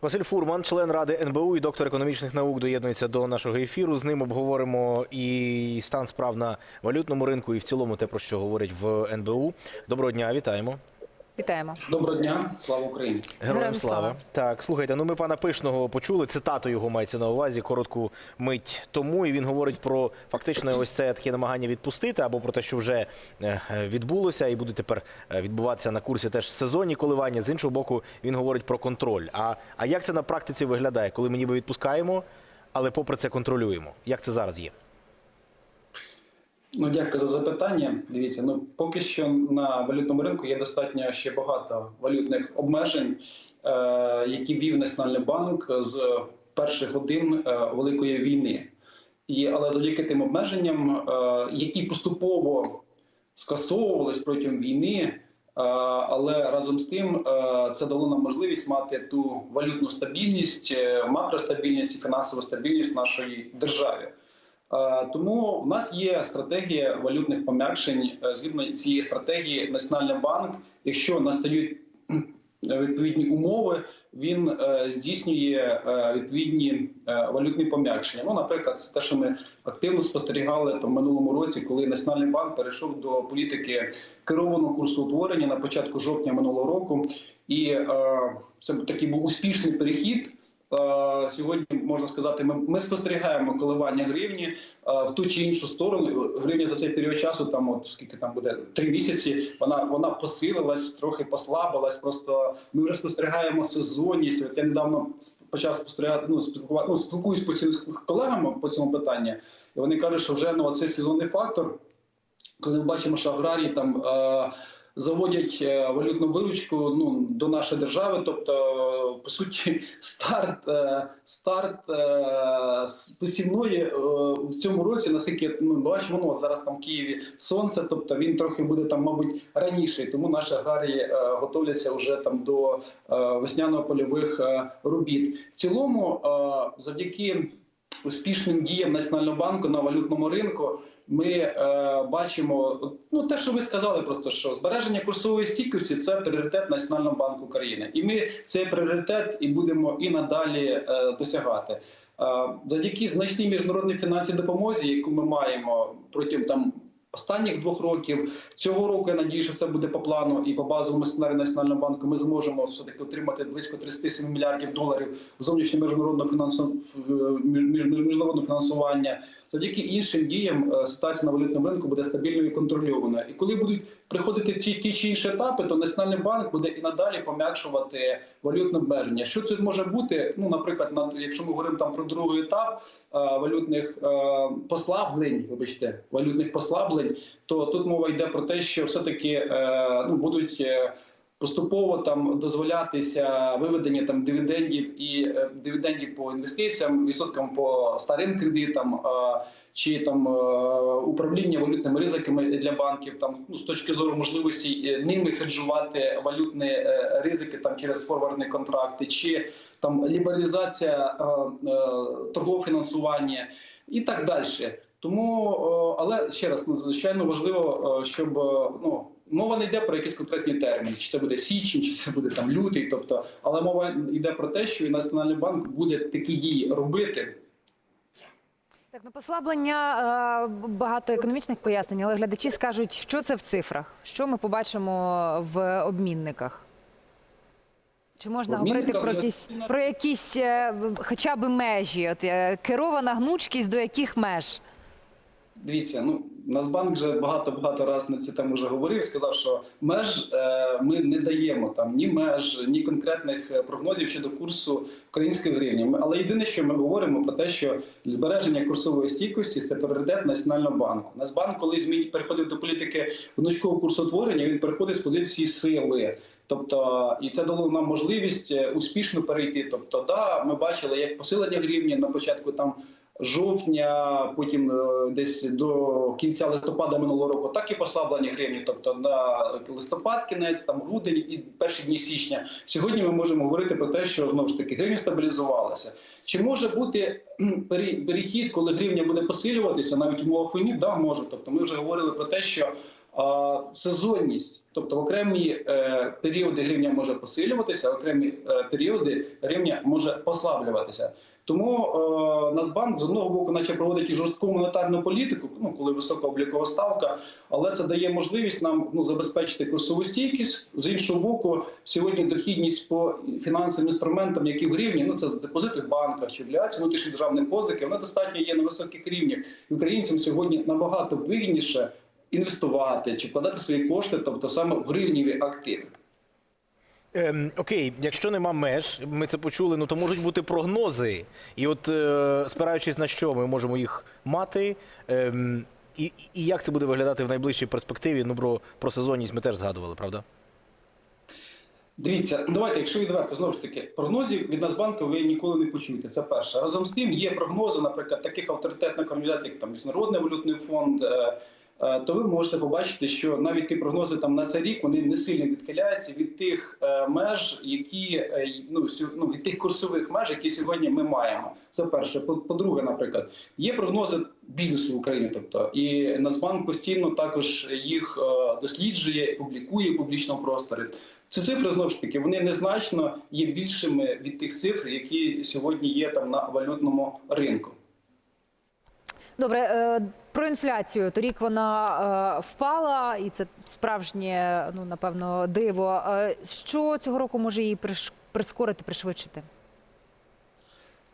Василь Фурман, член ради НБУ і доктор економічних наук, доєднується до нашого ефіру. З ним обговоримо і стан справ на валютному ринку, і в цілому те, про що говорять в НБУ. Доброго дня, вітаємо. Вітаємо. Доброго дня, слава Україні. Героям Героям слава. слава. Так, слухайте, ну ми пана Пишного почули. Цитату його мається на увазі коротку мить тому. І він говорить про фактично ось це таке намагання відпустити, або про те, що вже е, відбулося, і буде тепер е, відбуватися на курсі теж сезонні коливання. З іншого боку, він говорить про контроль. А, а як це на практиці виглядає, коли ми ніби відпускаємо, але попри це контролюємо? Як це зараз є? Ну, дякую за запитання. Дивіться, ну поки що на валютному ринку є достатньо ще багато валютних обмежень, е, які ввів Національний банк з перших годин е, великої війни. І але завдяки тим обмеженням, е, які поступово скасовувались протягом війни. е, Але разом з тим е, це дало нам можливість мати ту валютну стабільність, е, макростабільність і фінансову стабільність в нашій державі. Е, Тому в нас є стратегія валютних пом'якшень. Е, Згідно цієї стратегії, Національний банк, якщо настають відповідні умови, він е, здійснює е, відповідні е, валютні пом'якшення. Ну, наприклад, це те, що ми активно спостерігали в минулому році, коли Національний банк перейшов до політики керованого курсу утворення на початку жовтня минулого року, і е, це такий був успішний перехід. Е, Сьогодні можна сказати, ми, ми спостерігаємо коливання гривні е, в ту чи іншу сторону. Гривня за цей період часу, там от скільки там буде три місяці. Вона вона посилилась, трохи послабилась. Просто ми вже спостерігаємо сезонність. От я недавно почав спостерігати. Ну спілкувати ну, спілкуюсь постійно з колегами по цьому питанню, і вони кажуть, що вже ну цей сезонний фактор, коли ми бачимо, що аграрії там. Е, Заводять е, валютну виручку ну до нашої держави, тобто по суті старт е, старт е, посівної в цьому році, наскільки ми бачимо, ну от зараз там в Києві сонце, тобто він трохи буде там, мабуть, раніше, тому наші аграрії готовляться вже там до весняно-польових робіт. В цілому, завдяки успішним діям Національного банку на валютному ринку. Ми е, бачимо ну те, що ви сказали, просто що збереження курсової стійкості це пріоритет Національного банку України, і ми цей пріоритет і будемо і надалі е, досягати. Е, завдяки значній міжнародній фінансовій допомозі, яку ми маємо протягом там. Останніх двох років цього року я надію, що все буде по плану і по базовому сценарію Національного банку. Ми зможемо все таки отримати близько 37 мільярдів доларів зовнішнього міжнародного міжнародного фінансування. Завдяки іншим діям е, ситуація на валютному ринку буде стабільною і контрольованою. І коли будуть приходити ті, ті чи інші етапи, то Національний банк буде і надалі пом'якшувати валютне обмеження. Що це може бути? Ну, наприклад, на якщо ми говоримо там про другий етап е, валютних е, послаблень, вибачте, валютних послаблень, то тут мова йде про те, що все таки ну будуть. Поступово там дозволятися виведення там дивідендів і е, дивідендів по інвестиціям, відсоткам по старим кредитам чи там е, управління валютними ризиками для банків, там ну з точки зору можливості е, ними хеджувати валютні ризики там через форвардні контракти, чи там лібералізація торгового фінансування і так далі. Тому, але ще раз надзвичайно важливо, щоб ну мова не йде про якісь конкретні терміни, чи це буде січень, чи це буде там лютий. Тобто, але мова йде про те, що і Національний банк буде такі дії робити. Так, ну послаблення е, багато економічних пояснень, але глядачі скажуть, що це в цифрах, що ми побачимо в обмінниках. Чи можна говорити про якісь про якісь е, хоча б межі? От е, керована гнучкість до яких меж? Дивіться, ну Нацбанк вже багато багато разів на цю тему вже говорив. Сказав, що меж е, ми не даємо там ні меж, ні конкретних е, прогнозів щодо курсу української гривні. Але єдине, що ми говоримо про те, що збереження курсової стійкості це пріоритет Національного банку. Нацбанк, коли змін переходив до політики гнучкового курсоутворення, він переходить з позиції сили. Тобто, і це дало нам можливість е, успішно перейти. Тобто, да, ми бачили, як посилення гривні на початку там жовтня, потім е, десь до кінця листопада минулого року, так і послаблення гривні. Тобто на листопад, кінець, там грудень і перші дні січня. Сьогодні ми можемо говорити про те, що знову ж таки гривня стабілізувалася. Чи може бути перехід, коли гривня буде посилюватися навіть в умовах війни? Да, може. Тобто, ми вже говорили про те, що. Сезонність. Тобто в окремі е, періоди гривня може посилюватися, в окремі е, періоди гривня може послаблюватися. Тому е, Нацбанк з одного боку, наче проводить і жорстку монетарну політику, ну коли висока облікова ставка, але це дає можливість нам ну забезпечити курсову стійкість. З іншого боку, сьогодні дохідність по фінансовим інструментам, які в гривні, ну це депозити в банках чи облігації, внутрішні державні позики, вона достатньо є на високих рівнях. І українцям сьогодні набагато вигідніше інвестувати чи вкладати свої кошти, тобто саме в гривніві активи. Ем, окей, якщо нема меж, ми це почули, ну то можуть бути прогнози. І от е, спираючись на що ми можемо їх мати, ем, і, і як це буде виглядати в найближчій перспективі? Ну, про, про сезонність ми теж згадували, правда? Дивіться, давайте, якщо відверто, знову ж таки, прогнозів від Нацбанку ви ніколи не почуєте. Це перше. Разом з тим є прогнози, наприклад, таких авторитетних організацій, як там Міжнародний валютний фонд. е, То ви можете побачити, що навіть ті прогнози там на цей рік вони не сильно відхиляються від тих е, меж, які е, ну, ну від тих курсових меж, які сьогодні ми маємо. Це перше. По- По-друге, наприклад, є прогнози бізнесу в Україні, тобто і Нацбанк постійно також їх е, досліджує, публікує в публічному просторі. Ці цифри знову ж таки вони незначно є більшими від тих цифр, які сьогодні є там на валютному ринку. Добре, е, про інфляцію. Торік вона е, впала, і це справжнє, ну напевно, диво. Е, Що цього року може її прискорити, пришвидшити?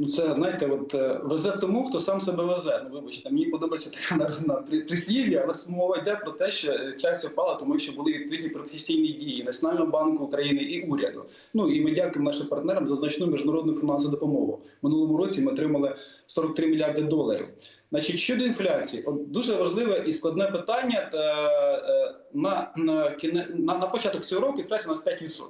Ну це знаєте, от е, везе тому, хто сам себе везе. Ну вибачте, мені подобається така народна при- прислів'я, але мова йде про те, що інфляція впала, тому що були відповідні професійні дії Національного банку України і уряду. Ну і ми дякуємо нашим партнерам за значну міжнародну фінансову допомогу. Минулому році ми отримали 43 мільярди доларів. Значить, щодо інфляції, от дуже важливе і складне питання. Та, е, на, на, на, на початок цього року інфляція у нас 5%.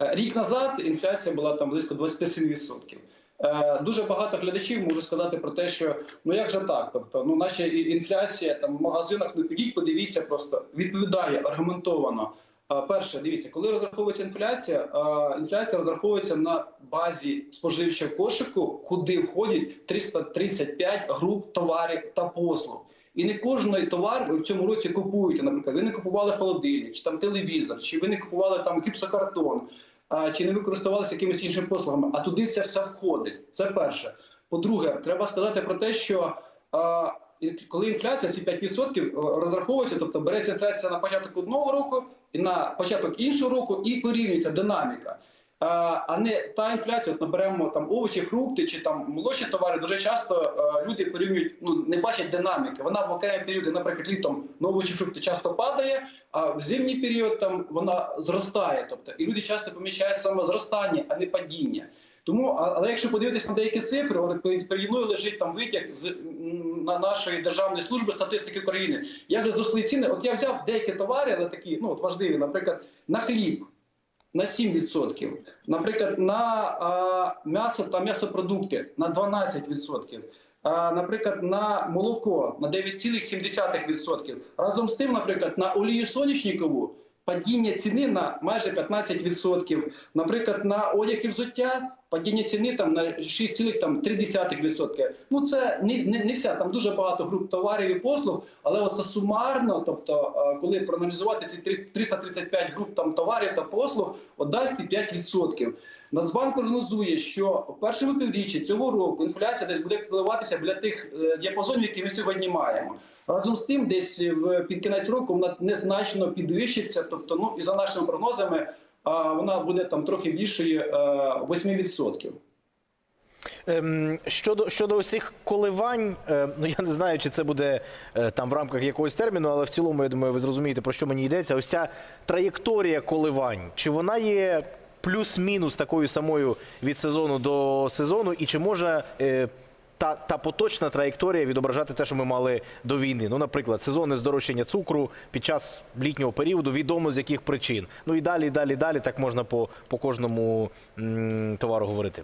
Е, Рік назад інфляція була там близько 27%. Е, Дуже багато глядачів можуть сказати про те, що ну як же так? Тобто, ну наша інфляція там в магазинах, ну підіть, подивіться, просто відповідає аргументовано. Е, Перше, дивіться, коли розраховується інфляція, е, інфляція розраховується на базі споживчого кошику, куди входять 335 груп товарів та послуг. І не кожний товар ви в цьому році купуєте. Наприклад, ви не купували холодильник, чи там телевізор, чи ви не купували там гіпсокартон, чи не ви користувалися якимись іншими послугами. А туди це все входить. Це перше. По-друге, треба сказати про те, що коли інфляція, ці 5% розраховується, тобто береться інфляція на початок одного року і на початок іншого року, і порівнюється динаміка. А, не та інфляція, от наберемо там овочі, фрукти чи там молочні товари. Дуже часто е, люди порівнюють, ну не бачать динаміки. Вона в окремі періоди, наприклад, літом на овочі, фрукти часто падає, а в зимній період там вона зростає. Тобто, і люди часто помічають саме зростання, а не падіння. Тому, але якщо подивитися на деякі цифри, от перед переді мною лежить там витяг з на нашої державної служби статистики України. Як же зросли ціни? От я взяв деякі товари, але такі ну от важливі, наприклад, на хліб на 7%, наприклад, на м'ясо та м'ясопродукти на 12%. А, наприклад, на молоко на 9,7%. Разом з тим, наприклад, на олію соняшникову падіння ціни на майже 15%. Наприклад, на одяг і взуття падіння ціни там на 6,3%. Ну це не, не, не вся, там дуже багато груп товарів і послуг, але оце сумарно, тобто, е, коли проаналізувати ці 335 груп там товарів та послуг, от дасть 5%. Нацбанк прогнозує, що в першому півріччі цього року інфляція десь буде коливатися біля тих е, діапазонів, які ми сьогодні маємо. Разом з тим, десь під кінець року вона незначно підвищиться. Тобто, ну і за нашими прогнозами, вона буде там трохи більшою е, 8%. Ем, щодо щодо цих коливань, е, ну я не знаю, чи це буде е, там в рамках якогось терміну, але в цілому, я думаю, ви зрозумієте, про що мені йдеться. Ось ця траєкторія коливань, чи вона є плюс-мінус такою самою від сезону до сезону, і чи може е, та, та поточна траєкторія відображати те, що ми мали до війни? Ну, наприклад, сезонне здорожчання цукру під час літнього періоду, відомо з яких причин. Ну і далі, далі, далі, так можна по, по кожному товару говорити.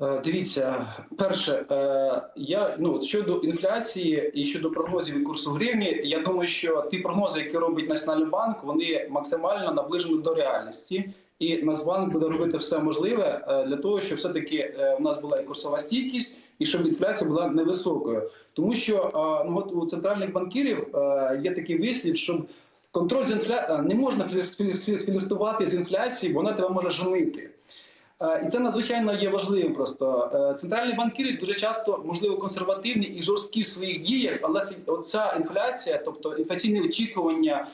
Е, Дивіться, перше, е, я ну щодо інфляції і щодо прогнозів і курсу гривні, я думаю, що ті прогнози, які робить Національний банк, вони максимально наближені до реальності. І Нацбанк буде робити все можливе е, для того, щоб все таки у нас була і курсова стійкість, і щоб інфляція була невисокою. Тому що е, ну от у центральних банкірів е, є такий вислів, щоб контроль з інфля... не можна флір- флір- фліртувати з інфляцією, бо вона тебе може женити. Е, І це надзвичайно є важливим. Просто Е, центральні банкіри дуже часто можливо консервативні і жорсткі в своїх діях, але ці- інфляція, тобто інфляційні очікування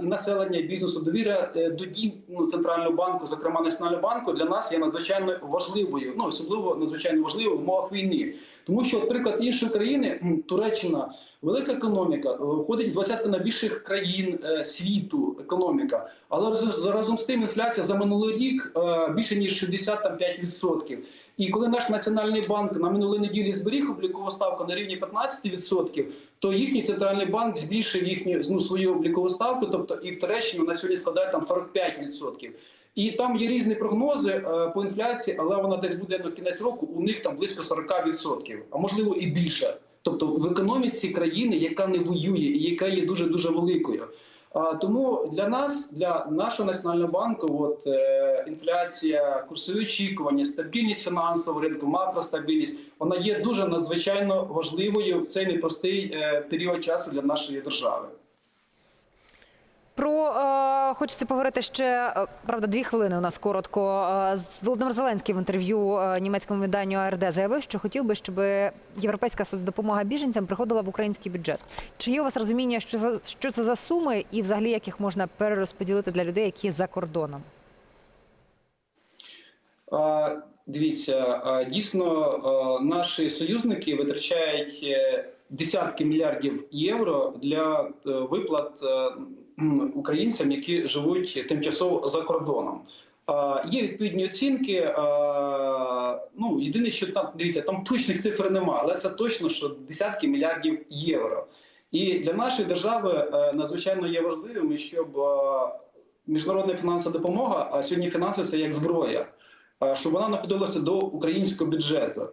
і населення і бізнесу довіра е, до дій ну, центрального банку, зокрема національного банку, для нас є надзвичайно важливою. Ну особливо надзвичайно важливою в умовах війни. Тому що, приклад іншої країни, Туреччина, велика економіка, е, входить в двадцятку найбільших країн е, світу. Економіка, але разом з тим інфляція за минулий рік е, більше ніж 65%. І коли наш національний банк на минулій неділі зберіг облікову ставку на рівні 15%, то їхній центральний банк збільшив їхню ну, свою облікову ставку, тобто і в Туреччині на сьогодні складає там 45%. І там є різні прогнози е, по інфляції, але вона десь буде на кінець року. У них там близько 40%, а можливо і більше. Тобто в економіці країни, яка не воює і яка є дуже дуже великою. Тому для нас, для нашого національного банку, от е, інфляція, курсові очікування, стабільність фінансового ринку, макростабільність, вона є дуже надзвичайно важливою в цей непростий е, період часу для нашої держави. Хочеться поговорити ще е, правда дві хвилини. У нас коротко. Е, Володимир Зеленський в інтерв'ю е, німецькому виданню АРД заявив, що хотів би, щоб європейська соцдопомога біженцям приходила в український бюджет. Чи є у вас розуміння, що за що це за суми, і взагалі як їх можна перерозподілити для людей, які за кордоном? А, Дивіться, дійсно наші союзники витрачають десятки мільярдів євро для виплат українцям, які живуть тимчасово за кордоном. Є відповідні оцінки. Ну єдине, що там дивіться, там точних цифр немає, але це точно, що десятки мільярдів євро. І для нашої держави е, надзвичайно є важливим, щоб е, міжнародна фінансова допомога, а сьогодні фінанси це як зброя е, щоб вона находилася до українського бюджету.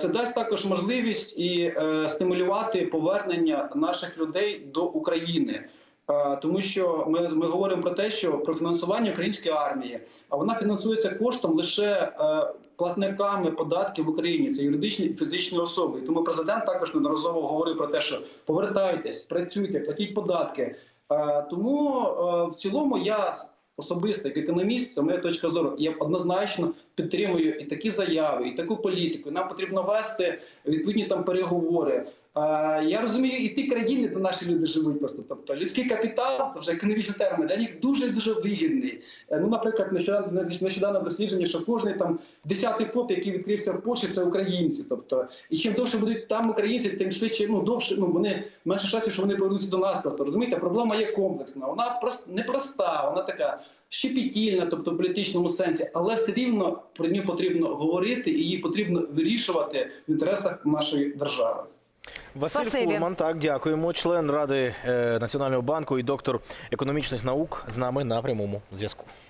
Це дасть також можливість і стимулювати повернення наших людей до України. Е, Тому що ми, ми говоримо про те, що про фінансування української армії, а вона фінансується коштом лише е, платниками податків в Україні. Це юридичні і фізичні особи. І тому президент також неодноразово говорив про те, що повертайтесь, працюйте, платіть податки. Е, Тому в цілому я особисто як економіст, це моя точка зору. Я однозначно підтримую і такі заяви, і таку політику. Нам потрібно вести відповідні там переговори. Е, Я розумію, і ті країни, де наші люди живуть просто. Тобто людський капітал, це вже економічний термін, для них дуже дуже вигідний. Е, Ну, наприклад, нещодавно нещодавно дослідження, що кожний там десятий ФОП, який відкрився в Польщі, це українці. Тобто, і чим довше будуть там українці, тим швидше ну довше. Ну вони менше шансів, що вони повернуться до нас. Просто розумієте, проблема є комплексна. Вона просто непроста, вона така щепетільна, тобто в політичному сенсі, але все рівно про нього потрібно говорити і її потрібно вирішувати в інтересах нашої держави. Василь Спасибі. Фурман, так, дякуємо. Член Ради е, Національного банку і доктор економічних наук з нами на прямому зв'язку.